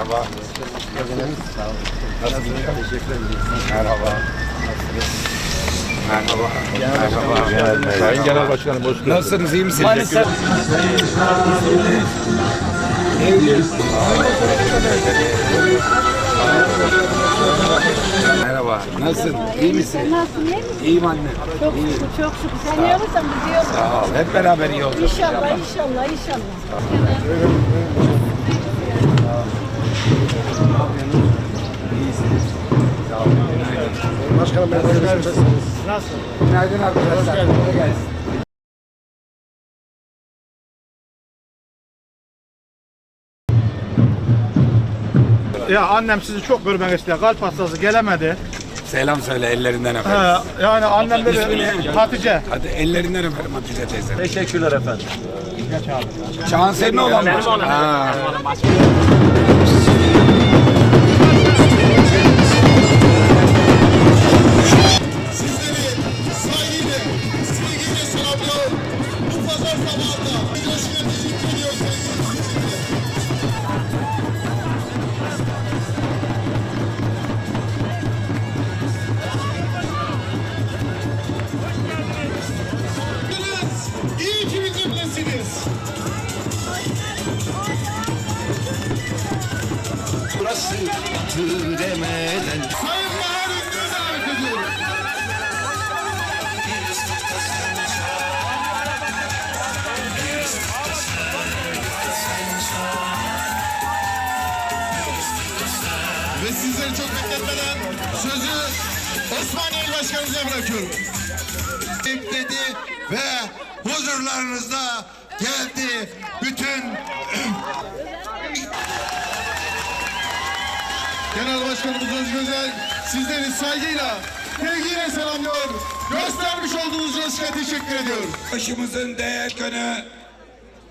Merhaba. Nasıl gidiyor? Teşekkür ederim. Merhaba. Merhaba. Merhaba. Sayın Genel Başkanım hoş geldiniz. Nasılsınız? iyi misiniz? Teşekkür Merhaba. Nasılsın? İyi misin? Nasılsın iyi misin? İyiyim anne. Çok İyi. şükür çok şükür. Sen iyi olursan biz iyi oluruz. Sağ ol. Hep beraber iyi olacağız İnşallah inşallah. inşallah Günaydın arkadaşlar. Kolay gelsin. Ya annem sizi çok görmek istiyor. Kalp hastası gelemedi. Selam söyle ellerinden He, öperim. yani annem dedi İsmi ne? Hatice. Hadi ellerinden öperim Hatice teyze. Teşekkürler efendim. Çağan senin olan mı? Ha. Bu pazar sabahında videosuna Osmaniye Başkanımıza bırakıyorum. dedi ve huzurlarınızda geldi bütün Genel Başkanımız Özgür Özel sizleri saygıyla, sevgiyle selamlıyor. Göstermiş olduğunuz coşkuya teşekkür ediyorum. başımızın değer kanı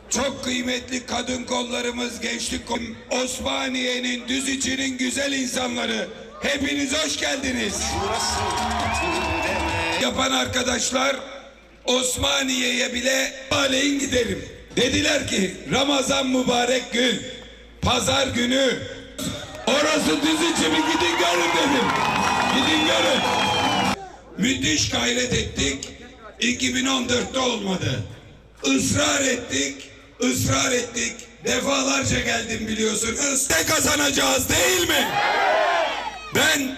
çok kıymetli kadın kollarımız, gençlik Osmaniye'nin, düz içinin güzel insanları. Hepiniz hoş geldiniz. Yapan arkadaşlar Osmaniye'ye bile aleyin giderim. Dediler ki Ramazan mübarek gün, pazar günü orası düz içi mi gidin görün dedim. Gidin görün. Müthiş gayret ettik. 2014'te olmadı. Israr ettik, ısrar ettik. Defalarca geldim biliyorsunuz. Ne kazanacağız değil mi? Ben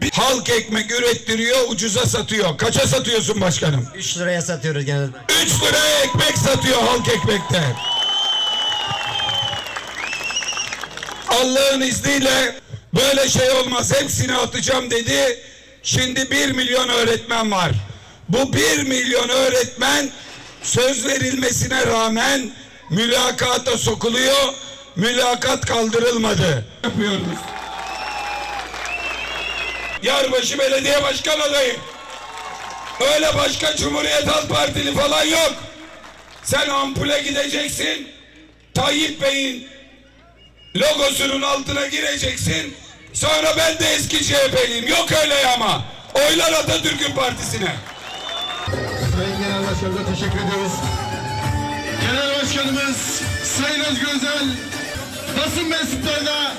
bir halk ekmek ürettiriyor, ucuza satıyor. Kaça satıyorsun başkanım? 3 liraya satıyoruz genel. 3 liraya ekmek satıyor halk ekmekte. Allah'ın izniyle böyle şey olmaz. Hepsini atacağım dedi. Şimdi 1 milyon öğretmen var. Bu 1 milyon öğretmen söz verilmesine rağmen mülakata sokuluyor. Mülakat kaldırılmadı. Yapıyoruz. Yarbaşı Belediye Başkan adayı. Öyle başka Cumhuriyet Halk Partili falan yok. Sen ampule gideceksin. Tayyip Bey'in logosunun altına gireceksin. Sonra ben de eski CHP'liyim. Yok öyle ama. Oylar Atatürk'ün partisine. Sayın Genel Başkanımıza teşekkür ediyoruz. Genel Başkanımız Sayın Özgür Özel basın mensuplarına